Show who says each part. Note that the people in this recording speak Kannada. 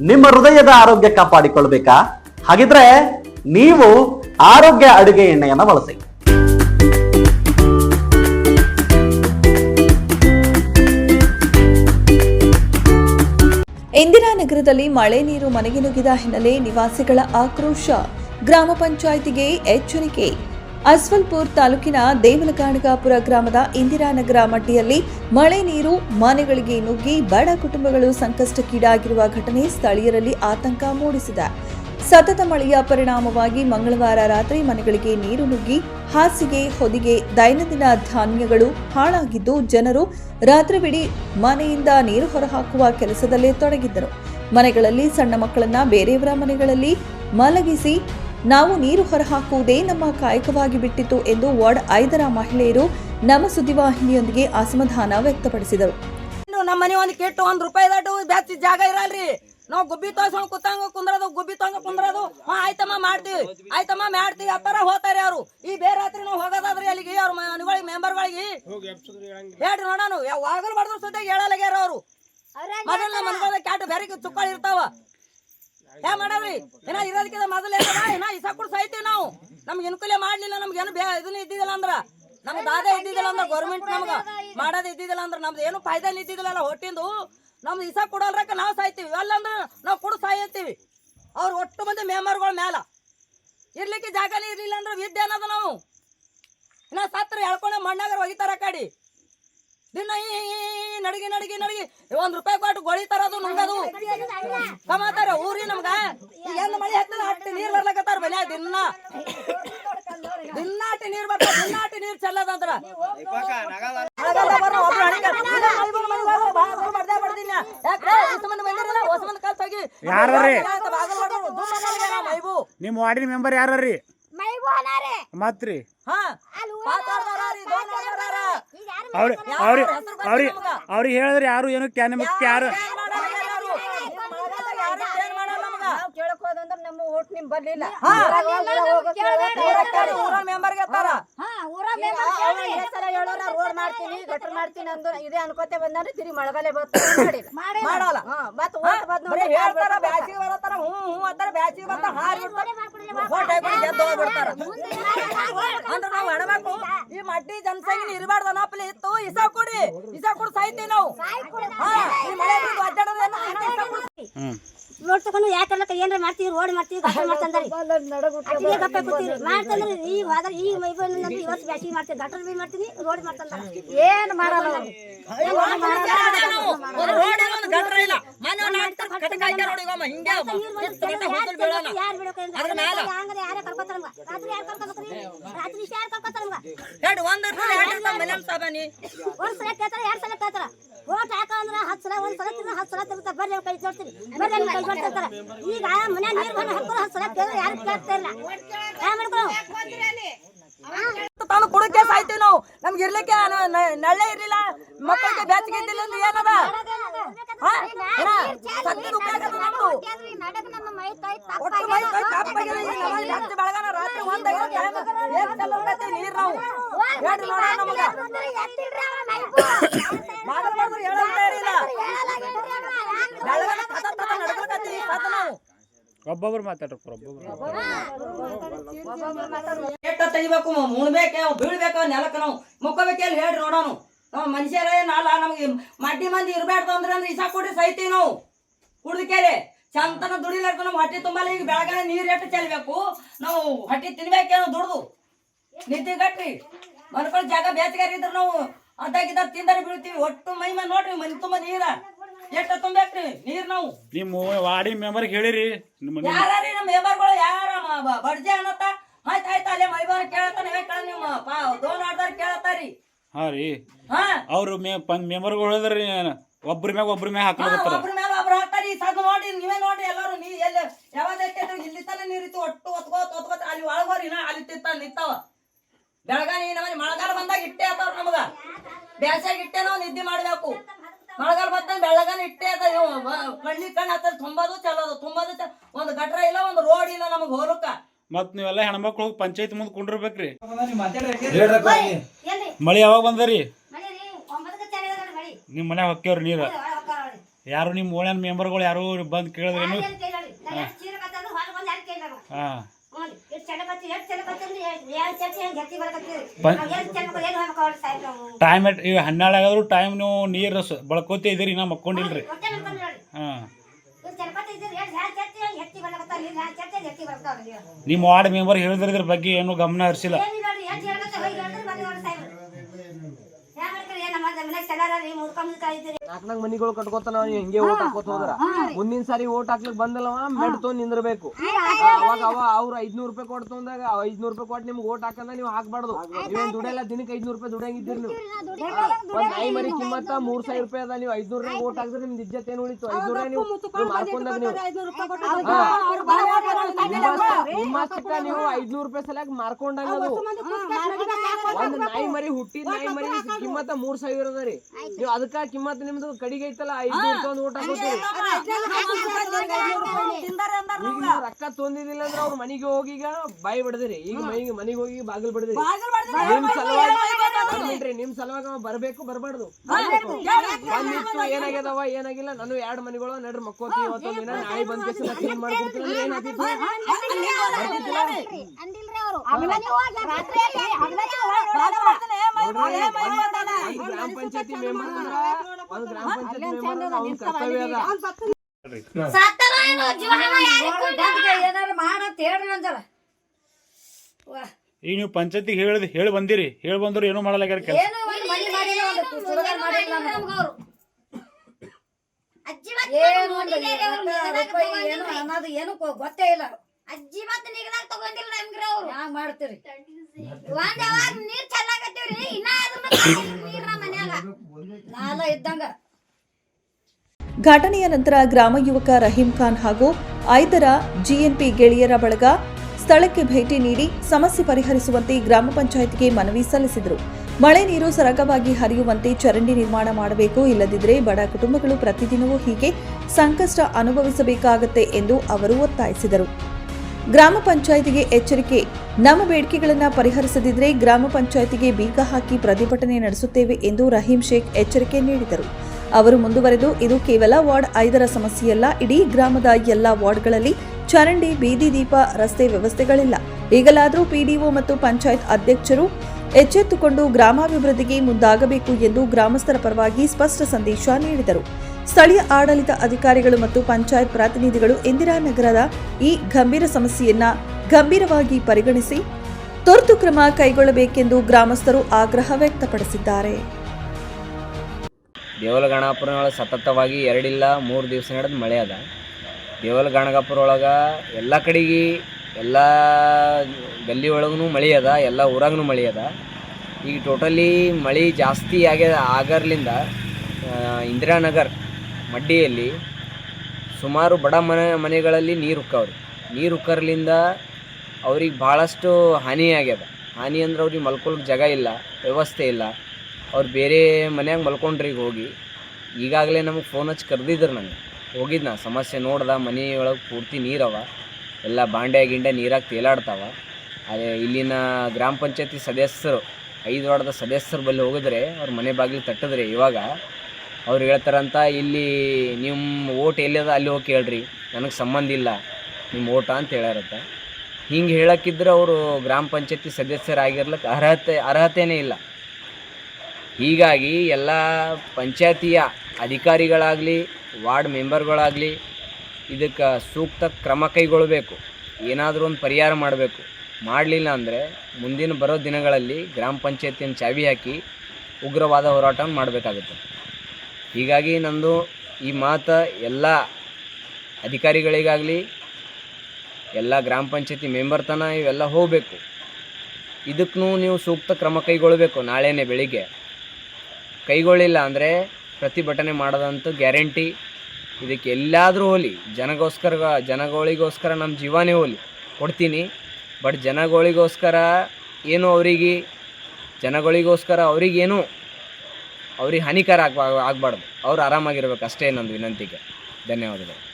Speaker 1: ನಿಮ್ಮ ಹೃದಯದ ಆರೋಗ್ಯ ಕಾಪಾಡಿಕೊಳ್ಬೇಕಾ? ಹಾಗಿದ್ರೆ ನೀವು ಆರೋಗ್ಯ ಅಡುಗೆ ಎಣ್ಣೆಯನ್ನ ಬಳಸಿ.
Speaker 2: ಇಂದಿರಾ ನಗರದಲ್ಲಿ ಮಳೆ ನೀರು ಮನೆಗೆ ನುಗ್ಗಿದ ಹಿನ್ನೆಲೆ ನಿವಾಸಿಗಳ ಆಕ್ರೋಶ. ಗ್ರಾಮ ಪಂಚಾಯಿತಿಗೆ ಎಚ್ಚರಿಕೆ. ಅಸ್ವಲ್ಪುರ್ ತಾಲೂಕಿನ ದೇವಲಗಾಣಗಾಪುರ ಗ್ರಾಮದ ಇಂದಿರಾನಗರ ಮಟ್ಟಿಯಲ್ಲಿ ಮಳೆ ನೀರು, ಮನೆಗಳಿಗೆ ನುಗ್ಗಿ, ಬಡ ಕುಟುಂಬಗಳು ಸಂಕಷ್ಟಕ್ಕೀಡಾಗಿರುವ ಘಟನೆ ಸ್ಥಳೀಯರಲ್ಲಿ ಆತಂಕ ಮೂಡಿಸಿದೆ. ಸತತ ಮಳೆಯ ಪರಿಣಾಮವಾಗಿ ಮಂಗಳವಾರ ರಾತ್ರಿ ಮನೆಗಳಿಗೆ ನೀರು ನುಗ್ಗಿ, ಹಾಸಿಗೆ, ಹೊದಿಗೆ, ದೈನಂದಿನ ಧಾನ್ಯಗಳು ಹಾಳಾಗಿದ್ದು ಜನರು ರಾತ್ರಿವಿಡೀ ಮನೆಯಿಂದ ನೀರು ಹೊರಹಾಕುವ ಕೆಲಸದಲ್ಲೇ ತೊಡಗಿದ್ದರು. ಮನೆಗಳಲ್ಲಿ ಸಣ್ಣ ಮಕ್ಕಳನ್ನ ಬೇರೆಯವರ ಮನೆಗಳಲ್ಲಿ ಮಲಗಿಸಿ ನಾವು ನೀರು ಹೊರಹಾಕುವುದೇ ನಮ್ಮ ಕಾಯಕವಾಗಿ ಬಿಟ್ಟಿತು ಎಂದು ವಾರ್ಡ್ ಐದರ ಮಹಿಳೆಯರು ನಮ್ಮ ಸುದ್ದಿವಾಹಿನಿಯೊಂದಿಗೆ ಅಸಮಾಧಾನ ವ್ಯಕ್ತಪಡಿಸಿದರು.
Speaker 3: ಇನ್ನು ನಮ್ಮ ಮನೆ ಒಂದು ಕೆಟ್ಟು ಒಂದ್ ರೂಪಾಯಿ ದಾಟು ಬ್ಯಾಚ್ ಜಾಗ ಇರಲ್ರಿ. ನಾವು ಗುಬ್ಬಿ ತೋರ್ಸ್ಕೊಂಡ್ ಕುತ್ತಂಗ ಕುಂದ್ರದು ಗುಬ್ಬಿ ತೊಂಗ ಕುಂದ್ರದು. ಹಾ ಆಯ್ತಮ್ಮ ಮಾಡ್ತೀವಿ. ಆಯ್ತಮ್ಮ ಮಾಡ್ತೀವಿ. ಆತರ ಹೋಗ್ತಾರೆ ಅವ್ರು ಈ ಬೇರೆ ರಾತ್ರಿ ನಾವು ಹೋಗೋದಾದ್ರೆ ಅಲ್ಲಿಗೆ ಅವ್ರ ಮನೆಗಳಿಗೆ ಮೆಂಬರ್ಗಳಿಗೆ ಹೇಳ್ರಿ ನೋಡೋಣ. ಯಾವಾಗಲೂ ಮಾಡಿದ್ರು ಸದ್ಯ ಹೇಳಲಾಗ್ಯಾರ ಅವರು? ಮೊದಲ ಮನೆಗಳ ಕ್ಯಾಟ್ ಬೇರೆ ಚುಕ್ಕಳ ಇರ್ತಾವ. ಯಾ ಮಾಡವ್ರಿ ಏನ ಇರೋದಕ್ಕಿಂತ ಮೊದಲೇ ಏನ ಇಸ ಕೂಡ ಸಾಯ್ತೀವಿ ನಾವು. ನಮ್ಗೆ ಅನುಕೂಲ ಮಾಡ್ಲಿಲ್ಲ, ನಮ್ಗೆ ಏನು ಬೇ ಇದನ್ನ ಇದ್ದಿದ್ದಿಲ್ಲ ಅಂದ್ರ. ನಮ್ಗೆ ದಾದ ಇದ್ದಿದ್ದಿಲ್ಲ ಅಂದ್ರ ಗೌರ್ಮೆಂಟ್ ನಮ್ಗೆ ಮಾಡೋದು ಇದ್ದಿದ್ದಿಲ್ಲ ಅಂದ್ರ ನಮ್ದು ಏನು ಫಾಯ್ದಾ ಇದ್ದಿದ್ದಿಲ್ಲ ಹೊಟ್ಟಿಂದು. ನಮ್ದು ಇಸ ಕೊಡಲ್ರಕ್ಕ ನಾವು ಸಾಯ್ತೀವಿ. ಅಲ್ಲ ಅಂದ್ರೆ ನಾವು ಕೂಡ ಸಾಯ್ತೀವಿ. ಅವ್ರು ಒಟ್ಟು ಮಂದಿ ಮೆಂಬರ್ಗಳ ಮ್ಯಾಲ. ಇರ್ಲಿಕ್ಕೆ ಜಾಗನೇ ಇರಲಿಲ್ಲ ಅಂದ್ರೆ ವಿದ್ಯೆ ಅನ್ನೋದು ನಾವು. ಇನ್ನ ಸತ್ರ ಹೇಳ್ಕೊಂಡ ಮಣ್ಣಾಗ ಒಗಿತಾರ ಕಡಿ. ದಿನ ಈ ನಡಗಿ ನಡಗಿ ನಡಗಿ. ಒಂದ್ ರೂಪಾಯಿ ಕೊಟ್ಟು ಗೊಳಿ ತರೋದು ನುಂಗದು ಕಮಾತಾರ ಊರಿ ನಮ್ಗ. ಈಗ ಮಳಿ ಹತ್ತದ ಅಟ್ಟಿ ನೀರ್ ಬರ್ಲಕತ್ತಾರ ಮನ್ಯಾಗ ದಿನ. ದಿನಾಟಿ ನೀರ್ ಬರ್ತಾರ ದಿನಾಟಿ ನೀರ್ ಚೆಲ್ಲದಂದ್ರ. ಹೋಗಿ. ನಾ
Speaker 4: ನಿಮ್ಮ ವಾರ್ಡಿನ ಮೆಂಬರ್ ಯಾರ್ರಿ ಮತ್ರಿ?
Speaker 3: ಹಾ.
Speaker 4: ಅವ್ರಿ ಅವ್ರಿ ಅವ್ರಿ ಅವ್ರಿಗೆ ಹೇಳಿದ್ರೆ ಯಾರು ಏನು ಕ್ಯಾ ನಿಮಗೆ ಯಾರು
Speaker 3: ಯಾರು? ನಿಮ್ ಮಳೆಗಾಲದಾಗ ಯಾರು ಏನ್ ಮಾಡಲ್ಲ ನಮ್ಗ? ಹಾ. ನಿಮ್ ಊರ ಮೆಂಬರ್ಗೆ ಎತ್ತಾರ.
Speaker 5: ರೋಡ್ ಮಾಡ್ತೀನಿ ಗಟ್ರ ಮಾಡ್ತೀನಿ ಅಂದ್ರೆ ಇದೇ ಅನ್ಕೋತೆ ಬಂದ್ರೆ ತಿರಿ ಮಳಗಲೆ ಬಂತು
Speaker 3: ಮಾಡಲ್ಲ
Speaker 5: ಮತ್
Speaker 3: ಹಾ, ಬರೀ ಹೇಳ್ತಾರ ಬ್ಯಾಸಿಗೆ ಬರತ್ತಾರ ಹ್ಞೂ ಹ್ಞೂ ಅಂತಾರ ಬ್ಯಾಸಿಗೆ ಬರ್ತಾರ ಹಾರಿ ಗೆದ್ದು ಹೋಗ್ಬಿಡ್ತಾರ ಅಂದ್ರ ನಾವು ಹೆಣ್ಮಕ್ಳು ಈ ಮಡ್ಡಿ ಜನಸಂಖ್ಯೆ ಇರಬಾರ್ದು ಅನ್ನಪ್ಪಲಿ ಇತ್ತು ಇಸ ಕೊಡಿ ಇಸ ಕೊಡಿ ಸಾಯ್ತೀವಿ ನಾವು ಹಾ ಈ ಮಳೆ ಅಡ್ಡಾಡೋದೇನು ಇಸ.
Speaker 5: ರೋಡ್ ತಗೊಂಡು ಯಾಕೆಲ್ಲ ಏನ್ರ ಮಾಡ್ತೀವಿ? ರೋಡ್ ಮಾಡ್ತೀವಿ ಗಾಡಿ ಮಾಡ್ತಂದ್ರಿ. ಅಟ್ಟಿಗೆ ಗಪ್ಪ ಕೂತೀವಿ ಮಾಡ್ತಂದ್ರಿ ಈಗ ಹೋದ್ರೆ ಈಗ ಈ ವರ್ಷ ಬ್ಯಾಸಿಗೆ ಮಾಡ್ತೀವಿ ಗಟರ್ ಬಿ ಮಾಡ್ತೀನಿ ರೋಡ್ ಮಾಡ್ತಂದ್ರ. ಏನ್ ಮಾಡಲ್ಲ ಒಂದ್ಸಲ ಕೇಳ್ತಾರ ಎರಡ್ ಸಲ ಕೇಳ್ತಾರ. ಓಟ್ ಹಾಕ ಅಂದ್ರ ಹತ್ತು ಸಲ ಒಂದ್ ಸಲ ತಿನ್ನ ಹತ್ತು ಸಲ ತಿರ್ತಾರ ಬರ್ರಿ ಕೈ ಜೋಡ್ತೀರಿ ಬರ್ರಿ ಕೈ ಈಗ ಮನೆ ನೀರ್ ಹತ್ತು ಸಲ ಕೇಳಿದ್ರೆ ಯಾರು ಕೇಳ್ತಾ ಇಲ್ಲ. ಮಾಡ್ಕೊ
Speaker 3: ತಾನು ಕುಡಕ್ಕೆ ಸಾಯ್ತೀವಿ ನಾವು ನಮ್ಗೆ ಇರ್ಲಿಕ್ಕೆ ನಳ್ಳೆ ಇರ್ಲಿಲ್ಲ. ಮಕ್ಕಳಿಗೆ ಬ್ಯಾಚಿಗೆ ಇದ್ದಿಲ್ಲ ಅಂದ್ರೆ ಏನದ? ಉಪಯೋಗ ನಮ್ದು. ಒಟ್ಟು ಮೈ ಕೈ ಬೆಳಗಾನ ರಾತ್ರಿ ಒಂದ್ ಚೆಲ್ಲ ನೀರ್ ನಾವು? ಹೇಳ್ರಿ ನಮಗ ಮಾಡಲ್ ಮಾಡಿದ್ರೆ ಹೇಳೋದೇ ಇಲ್ಲ ಬೆಳಗಾನ ತತ ತತ ನಡ್ಕೊಳಕತ್ತೀವಿ ಈ ಸತ ನಾವು
Speaker 4: ಒಬ್ಬೊಬ್ರು ಮಾತಾಡ್ರಪ್ಪ ಒಬ್ಬೊಬ್ರು
Speaker 3: ತೆಗಿಬೇಕು ಮುಣ್ಬೇಕು ಬೀಳ್ಬೇಕು ನೆಲಕ್ಕೆ ನಾವು. ಮುಕ್ಕೋಬೇಕು ಎಲ್ಲಿ ಹೇಳ್ರಿ ನೋಡೋಣ ನಾವು ಮನುಷ್ಯರೇ ನಾಲ, ನಮ್ಗೆ ಮಡ್ಡಿ ಮಂದಿ ಇರಬಾರ್ದು ಅಂದ್ರೆ ಅಂದ್ರೆ ಇಸಾ ಕೊಡ್ರಿ ಸೈತೀವಿ ನಾವು. ಕುಡ್ದಕೇರಿ ಚಂತನ ದುಡಿಲಾರ್ದು ನಮ್ಮ ಹೊಟ್ಟೆ ತುಂಬಲ್ಲ ಈಗ ಬೆಳಗಾನೆ ನೀರು ಎಟ್ಟು ಚೆಲ್ಬೇಕು. ನಾವು ಹೊಟ್ಟೆ ತಿನ್ಬೇಕೇನೋ ದುಡ್ದು. ನಿದ್ದೆ ಗಟ್ಟಿ. ಮನ್ಕೊಳ್ಳೋ ಜಾಗ ಬೇಸಿಗೆ ಇದ್ರೆ ನಾವು ಅದಾಗಿದ್ದ ತಿಂದರೆ ಬೀಳ್ತೀವಿ. ಒಟ್ಟು ಮೈ ಮೇಲೆ ನೋಡ್ರಿ, ಮನೆ ತುಂಬ ನೀರ. ಎಷ್ಟು ತುಂಬ್ಯಾಕ್ರಿ? ನೀರ್ ನಾವು.
Speaker 4: ನಿಮ್ಮ ವಾರ್ಡಿ ಮೆಂಬರ್ಗೆ ಹೇಳಿರಿ ನಿಮ್ಮ ನಿಮ್ಮ-
Speaker 3: ಯಾರ್ಯಾರಿ ನಮ್ಮ ಮೆಂಬರ್ಗಳು? ಯಾರ ಬಡ್ಜೆ ಅನ್ನತ್ತ? ಆಯ್ತು ಆಯ್ತು ಅಲ್ಲೇ ಮೈಬಾರ ಕೇಳತ್ತಾನ ಕೇಳ ನಿಮ್ಮ ಪಾ ದೋನ್ ಆಡ್ದಾರ ಕೇಳತ್ತಾರಿ.
Speaker 4: ಹಾ ರೀ.
Speaker 3: ಹಾ.
Speaker 4: ಅವ್ರು ಮೇ ಪನ್ ಮೆಂಬರ್ಗಳು ಹೇಳಿದ್ರಿ ಒಬ್ರ ಮ್ಯಾಗ ಒಬ್ರ ಮ್ಯಾಗ
Speaker 3: ಹಾ, ಒಬ್ರ ಮೇಲೆ ಒಬ್ರು ಹಾಕ್ತಾರಿ. ಸದ್ ನೋಡಿ ನೀವೇ ನೋಡಿ ಎಲ್ಲಾರು ನೀ ಎಲ್ಲಿ ಯಾವಾಗ ಇಲ್ಲಿ ತನ ನೀರಿತ್ತು ಒಟ್ಟು ಒತ್ಕೋತ ಒತ್ಕೋತ ಅಲ್ಲಿ ಒಳಗೋರಿ ನಾ ಅಲ್ಲಿ ತಿತ್ತ ನಿಂತಾವ. ಬೆಳಗಾನಿ ನಮ್ಮನೆ ಮಳೆಗಾಲ ಬಂದಾಗ ಇಟ್ಟೆ ಆತಾವ್ರ ನಮಗ. ಬ್ಯಾಸ್ಯಾಗ ಇಟ್ಟೆ ನಾವು ನಿದ್ದೆ ಮಾಡ್ಬೇಕು. ಮಳೆಗಾಲ ಬತ್ತ ಬೆಳಗಾನ ಇಟ್ಟೆ ಅದ. ಕಣ್ಣಿ ಕಣ್ಣು ಹತ್ತ ತುಂಬೋದು ಚಲೋದು ತುಂಬೋದು ಒಂದು ಗಟ್ರ ಇಲ್ಲ ಒಂದು ರೋಡ್ ಇಲ್ಲ ನಮಗೆ ಹೋಲಕ್ಕ
Speaker 4: ಮತ್ ನೀವೆಲ್ಲ ಹೆಣ್ಮಕ್ಳು ಹೋಗಿ ಪಂಚಾಯತ್ ಮುಂದೆ ಕುಂಡಿರ್ಬೇಕ್ರಿ. ಮಳಿ ಯಾವಾಗ ಬಂದರಿ?
Speaker 5: ಮಳಿ ರೀ ಒಂಬತ್ತಕ್ಕೆ ಚಾಲು ಆಗ್ಯದ ಮಳಿ.
Speaker 4: ನಿಮ್ಮ ಮನ್ಯಾಗ ಹೊಕ್ಕೇವ್ರಿ ನೀರು. ಯಾರು ನಿಮ್ಮ ಓಣ್ಯಾನ ಮೆಂಬರ್ಗಳು ಯಾರು ಬಂದು ಕೇಳಿದ್ರೇನು? ಹಾಂ. ಟೈಮ್ ಈಗ ಹನ್ನೆರಡು ಆಗಾದ್ರೂ ಟೈಮ್ ನೀವು ನೀರು ಸ ಇದೀರಿ ನಾ ಮಕ್ಕೊಂಡಿಲ್ರಿ. ಹಾಂ. ನಿಮ್ಮ ವಾರ್ಡ್ ಮೆಂಬರ್ ಹೇಳಿದ್ರ ಇದ್ರ ಬಗ್ಗೆ ಏನು ಗಮನ ಹರಿಸಿಲ್ಲ
Speaker 5: ಏನಿಲ್ಲ ನೋಡ್ರಿ, ಎಷ್ಟ್ ಹೇಳ್ಕತ್ತ ಹೋಗಿ ಹೇಳಿದ್ರೆ ಬಂದು ನೋಡಿ ಸಾಹೇಬ್ರು. ಯಾರ್ ಮಾಡ್ತೀರಿ, ಏನ್ ನಮ್ಮ ಮನ್ಯಾಗ್ ಚೆನ್ನಾರ ರೀ, ಮುದ್ಕೊಂಡ್ ಮುದ್ಕೊಂಡ್ ಇದ್ದೀರಿ.
Speaker 6: ನಾಲ್ಕು ನಾಲ್ಕು ಮನಿಗಳು ಕಟ್ಕೋತಾನ ಹಿಂಗೆ ಓಟ್ ಹಾಕೋತ ಹೋದ್ರ? ಮುಂದಿನ ಸಾರಿ ಓಟ್ ಹಾಕ್ಲಿಕ್ ಬಂದಲ್ಲವ ಮೆಡ್ ತೊಗೊಂಡ್ ನಿಂದಿರ್ಬೇಕು. ಅವಾಗ ಅವ ಅವ್ರ ಐದ್ನೂರ್ ರೂಪಾಯಿ ಕೊಟ್ಟು ತೊಂದಾಗ ಐದ್ನೂರ್ ರೂಪಾಯಿ ಕೊಟ್ಟು ನಿಮ್ಗೆ ಓಟ್ ಹಾಕಂದ ನೀವು ಹಾಕ್ಬಾರ್ದು. ನೀವೇನ್ ದುಡಿಯಲ್ಲ ದಿನಕ್ಕೆ ಐದ್ನೂರ್ ರೂಪಾಯಿ ದುಡಿಯಂಗಿದ್ದೀರಿ ನೀವು. ಒಂದ್ ನಾಯಿ ಮರಿ ಕಿಮ್ಮತ್ತ ಮೂರ್ ಸಾವಿರ ರೂಪಾಯಿ ಅದ ನೀವು ಐದ್ನೂರ್ ಓಟ್ ಹಾಕಿದ್ರೆ ನಿಮ್ದು ಇಜ್ಜತ್ ಏನ್ ಉಳಿತು ಐದ್ನೂರ ನೀವು ನೀವು ಮಾರ್ಕೊಂಡಾಗ ನೀವು ಐದ್ನೂರ್ ರೂಪಾಯಿ ಸಲಕ್ ಮಾರ್ಕೊಂಡಂಗ ಅದು. ಒಂದ್ ನಾಯಿ ಮರಿ ಹುಟ್ಟಿದ ನಾಯಿ ಮರಿ ಕಿಮ್ಮತ್ತ ಮೂರ್ ಸಾವಿರ ಅದ ರೀ. ನೀವು ಅದಕ್ಕ ಕಿಮ್ಮತ್ ನಿಮ್ದು ಕಡಿಗೆ ಐತಲ್ಲ ಐದ್ನೂರ್ ತೊಗೊಂಡ್ ಊಟ ಈಗ ನೀವು ರೊಕ್ಕ ತೊಂದಿದಿಲ್ಲ ಅಂದ್ರೆ ಅವ್ರ ಮನೆಗೆ ಹೋಗಿ ಈಗ ಬಾಯಿ ಬಿಡದಿರಿ. ಈಗ ಮನೆಗೆ ಮನಿಗೆ ಹೋಗಿ ಬಾಗಿಲು ಬಿಡದಿರಿ. ನಿಮ್ ಸಲುವಾಗಿ minute ನಿಮ್ ಸಲುವಾಗಿ ಅವ ಬರ್ಬೇಕು ಬರ್ಬಾರ್ದು ಬಂದಿತ್ತು ಏನಾಗ್ಯದವ ಏನಾಗಿಲ್ಲ ನಾನು ಎರಡ್ ಮನೆಗಳು ನಡ್ರಿ ಮಕ್ಕೋತಿ ಇವತ್ತೊಂದ್ ದಿನ ನಾಳೆ ಬಂದ್ ಕ್ಲೀನ್ ಮಾಡ್ಕೊಡ್ತೀನಿ ಅಂದ್ರೆ ಏನಾಗ್ತಿತ್ತು ಒಂದ್ ಗ್ರಾಮ ಪಂಚಾಯತಿ ಮೆಂಬರ್ ಅಂದ್ರ ಒಂದ್ ಗ್ರಾಮ ಪಂಚಾಯತಿ ಮೆಂಬರ್ ಅಂದ್ರ ಅವ್ನ ಕರ್ತವ್ಯ ಅದ
Speaker 5: ಜೀವನ ಯಾರಿಗ್?
Speaker 3: ಏನಾರ ಮಾಡಂತ ಹೇಳ್ರಿ ಅಂತಾರ
Speaker 4: ಈಗ ನೀವು ಪಂಚಾಯತಿಗೆ ಹೇಳಿದ್ ಹೇಳಿ ಬಂದಿರಿ ಹೇಳಿ ಬಂದ್ರು ಏನೂ ಮಾಡಲಾಗ್ಯಾರ ಕೆಲಸ
Speaker 3: ಏನು ಒಂದ್ ಮನಿ ಮಾಡಿಲ್ಲ ಒಂದು ಸುಡುಗಾಡ್ ಮಾಡಿಲ್ಲ ನಮ್ಗೆ.
Speaker 5: ನಮ್ಗವ್ರು. ಅಜ್ಜಿ ಮತ್ತ್
Speaker 3: ಏನು
Speaker 5: ನಮ್ಗ್
Speaker 3: ಒಂದು
Speaker 5: ನೋಡಿಲ್ಲ
Speaker 3: ರೂಪಾಯಿ ಏನು ಅನ್ನೋದು ಏನು ಗೊ- ಗೊತ್ತೇ ಇಲ್ಲ
Speaker 5: ಅಜ್ಜಿ ಮತ್ತ್ ನಿಗದಾಗ ತಗೊಂಡಿಲ್ಲ ನಮ್ಗ್ರಿ ಅವ್ರು.
Speaker 3: ಹ್ಯಾಂಗ ಮಾಡ್ತೀರಿ
Speaker 5: ಒಂದ್ ಯಾವಾಗ ನೀರ್ ಚೆಲ್ಲಾಕತ್ತೀವ್ರಿ, ಇನ್ನ ಅದ್ರ ಮೇಲೆ ನೀರ್ ನಮ್ಮ ಮನ್ಯಾಗ.
Speaker 3: ನಾಲ ಇದ್ದಂಗ
Speaker 2: ಘಟನೆಯ ನಂತರ ಗ್ರಾಮ ಯುವಕ ರಹೀಂ ಖಾನ್ ಹಾಗೂ ಐದರ ಜಿಎನ್ಪಿ ಗೆಳೆಯರ ಬಳಗ ಸ್ಥಳಕ್ಕೆ ಭೇಟಿ ನೀಡಿ ಸಮಸ್ಯೆ ಪರಿಹರಿಸುವಂತೆ ಗ್ರಾಮ ಪಂಚಾಯತ್ಗೆ ಮನವಿ ಸಲ್ಲಿಸಿದರು. ಮಳೆ ನೀರು ಸರಾಗವಾಗಿ ಹರಿಯುವಂತೆ ಚರಂಡಿ ನಿರ್ಮಾಣ ಮಾಡಬೇಕು ಇಲ್ಲದಿದ್ದರೆ ಬಡ ಕುಟುಂಬಗಳು ಪ್ರತಿದಿನವೂ ಹೀಗೆ ಸಂಕಷ್ಟ ಅನುಭವಿಸಬೇಕಾಗತ್ತೆ ಎಂದು ಅವರು ಒತ್ತಾಯಿಸಿದರು. ಗ್ರಾಮ ಪಂಚಾಯಿತಿಗೆ ಎಚ್ಚರಿಕೆ, ನಮ್ಮ ಬೇಡಿಕೆಗಳನ್ನು ಪರಿಹರಿಸದಿದ್ದರೆ ಗ್ರಾಮ ಪಂಚಾಯಿತಿಗೆ ಬೀಗ ಹಾಕಿ ಪ್ರತಿಭಟನೆ ನಡೆಸುತ್ತೇವೆ ಎಂದು ರಹೀಂ ಶೇಖ್ ಎಚ್ಚರಿಕೆ ನೀಡಿದರು. ಅವರು ಮುಂದುವರೆದು, ಇದು ಕೇವಲ ವಾರ್ಡ್ ಐದರ ಸಮಸ್ಯೆಯಲ್ಲ, ಇಡೀ ಗ್ರಾಮದ ಎಲ್ಲ ವಾರ್ಡ್ಗಳಲ್ಲಿ ಚರಂಡಿ, ಬೀದಿ ದೀಪ, ರಸ್ತೆ ವ್ಯವಸ್ಥೆಗಳಿಲ್ಲ. ಈಗಲಾದರೂ ಪಿಡಿಒ ಮತ್ತು ಪಂಚಾಯತ್ ಅಧ್ಯಕ್ಷರು ಎಚ್ಚೆತ್ತುಕೊಂಡು ಗ್ರಾಮಾಭಿವೃದ್ಧಿಗೆ ಮುಂದಾಗಬೇಕು ಎಂದು ಗ್ರಾಮಸ್ಥರ ಪರವಾಗಿ ಸ್ಪಷ್ಟ ಸಂದೇಶ ನೀಡಿದರು. ಸ್ಥಳೀಯ ಆಡಳಿತ ಅಧಿಕಾರಿಗಳು ಮತ್ತು ಪಂಚಾಯತ್ ಪ್ರತಿನಿಧಿಗಳು ಇಂದಿರಾನಗರದ ಈ ಗಂಭೀರ ಸಮಸ್ಯೆಯನ್ನ ಗಂಭೀರವಾಗಿ ಪರಿಗಣಿಸಿ ತುರ್ತು ಕ್ರಮ ಕೈಗೊಳ್ಳಬೇಕೆಂದು ಗ್ರಾಮಸ್ಥರು ಆಗ್ರಹ ವ್ಯಕ್ತಪಡಿಸಿದ್ದಾರೆ.
Speaker 7: ದೇವಲ ಗಣಾಪುರನೊಳಗೆ ಸತತವಾಗಿ ಎರಡಿಲ್ಲ, ಮೂರು ದಿವಸ ನಡೆದ ಮಳೆ ಅದ. ದೇವಲ ಗಾಣಗಾಪುರ ಒಳಗೆ ಎಲ್ಲ ಕಡೆಗೆ ಎಲ್ಲ ಗಲ್ಲಿ ಒಳಗೂ ಮಳೆ ಅದ, ಎಲ್ಲ ಊರಾಗೂ ಮಳೆ ಅದ. ಈಗ ಟೋಟಲಿ ಮಳೆ ಜಾಸ್ತಿ ಆಗ್ಯದ ಆಗರ್ಲಿಂದ ಇಂದಿರಾನಗರ್ ಮಡ್ಡಿಯಲ್ಲಿ ಸುಮಾರು ಬಡ ಮನೆ, ಮನೆಗಳಲ್ಲಿ ನೀರು ಉಕ್ಕವ್ರಿ. ನೀರು ಉಕ್ಕರ್ಲಿಂದ ಅವ್ರಿಗೆ ಭಾಳಷ್ಟು ಹಾನಿ ಆಗ್ಯದ. ಹಾನಿ ಅಂದ್ರೆ ಅವ್ರಿಗೆ ಮಲ್ಕೊಳಕ್ಕೆ ಜಾಗ ಇಲ್ಲ, ವ್ಯವಸ್ಥೆ ಇಲ್ಲ. ಅವ್ರು ಬೇರೆ ಮನ್ಯಾಗ ಮಲ್ಕೊಂಡ್ರಿಗೆ ಹೋಗಿ, ಈಗಾಗಲೇ ನಮಗೆ ಫೋನ್ ಹಚ್ಚಿ ಕರೆದಿದ್ರು ನಂಗೆ. ಹೋಗಿದ್ದು ನಾ ಸಮಸ್ಯೆ ನೋಡ್ದೆ, ಮನೆ ಒಳಗೆ ಪೂರ್ತಿ ನೀರವ. ಎಲ್ಲ ಬಾಂಡೆ ಗಿಂಡೆ ನೀರಾಗಿ ತೇಲಾಡ್ತಾವ. ಅದೇ ಇಲ್ಲಿನ ಗ್ರಾಮ ಪಂಚಾಯತಿ ಸದಸ್ಯರು, ಐದು ವಾರ್ಡದ ಸದಸ್ಯರ ಬಳಿ ಹೋಗಿದ್ರೆ ಅವ್ರ ಮನೆ ಬಾಗಿಲು ತಟ್ಟಿದ್ರೆ ಇವಾಗ ಅವ್ರು ಹೇಳ್ತಾರಂತ, ಇಲ್ಲಿ ನಿಮ್ಮ ಓಟ್ ಎಲ್ಲಿದೆ ಅಲ್ಲಿ ಹೋಗಿ ಕೇಳ್ರಿ. ನನಗೆ ಸಂಬಂಧ ಇಲ್ಲ. ನಿಮ್ಮ ಓಟ ಅಂತ ಹೇಳ್ಯಾರತ್ತ. ಹಿಂಗೆ ಹೇಳಕ್ಕಿದ್ರೆ ಅವರು ಗ್ರಾಮ ಪಂಚಾಯತಿ ಸದಸ್ಯರಾಗಿರ್ಲಿಕ್ಕೆ ಅರ್ಹತೆ, ಅರ್ಹತೆನೇ ಇಲ್ಲ. ಹೀಗಾಗಿ ಎಲ್ಲ ಪಂಚಾಯತಿಯ ಅಧಿಕಾರಿಗಳಾಗಲಿ ವಾರ್ಡ್ ಮೆಂಬರ್ಗಳಾಗಲಿ ಇದಕ್ಕೆ ಸೂಕ್ತ ಕ್ರಮ ಕೈಗೊಳ್ಳಬೇಕು. ಏನಾದರೂ ಒಂದು ಪರಿಹಾರ ಮಾಡಬೇಕು. ಮಾಡಲಿಲ್ಲ ಅಂದರೆ ಮುಂದಿನ ಬರೋ ದಿನಗಳಲ್ಲಿ ಗ್ರಾಮ ಪಂಚಾಯತಿಯನ್ನು ಚಾವಿ ಹಾಕಿ ಉಗ್ರವಾದ ಹೋರಾಟವನ್ನು ಮಾಡಬೇಕಾಗುತ್ತೆ. ಹೀಗಾಗಿ ನಂದು ಈ ಮಾತು ಎಲ್ಲ ಅಧಿಕಾರಿಗಳಿಗಾಗಲಿ, ಎಲ್ಲ ಗ್ರಾಮ ಪಂಚಾಯತಿ ಮೆಂಬರ್ ತನ ಇವೆಲ್ಲ ಹೋಗಬೇಕು. ಇದಕ್ಕೂ ನೀವು ಸೂಕ್ತ ಕ್ರಮ ಕೈಗೊಳ್ಳಬೇಕು ನಾಳೆನೇ ಬೆಳಿಗ್ಗೆ. ಕೈಗೊಳ್ಳಿಲ್ಲ ಅಂದರೆ ಪ್ರತಿಭಟನೆ ಮಾಡೋದಂತೂ ಗ್ಯಾರಂಟಿ. ಇದಕ್ಕೆ ಎಲ್ಲಾದರೂ ಹೋಲಿ, ಜನಗೋಸ್ಕರ, ಜನಗಳಿಗೋಸ್ಕರ ನಮ್ಮ ಜೀವನೇ ಹೋಲಿ. ಕೊಡ್ತೀನಿ, ಬಟ್ ಜನಗಳಿಗೋಸ್ಕರ ಏನು ಅವರಿಗೆ, ಜನಗಳಿಗೋಸ್ಕರ ಅವರಿಗೇನು ಅವ್ರಿಗೆ ಹಾನಿಕರ ಆಗ ಆಗಬಾರ್ದು. ಅವ್ರು ಆರಾಮಾಗಿರ್ಬೇಕು, ಅಷ್ಟೇ ನಂದು ವಿನಂತಿಗೆ. ಧನ್ಯವಾದಗಳು.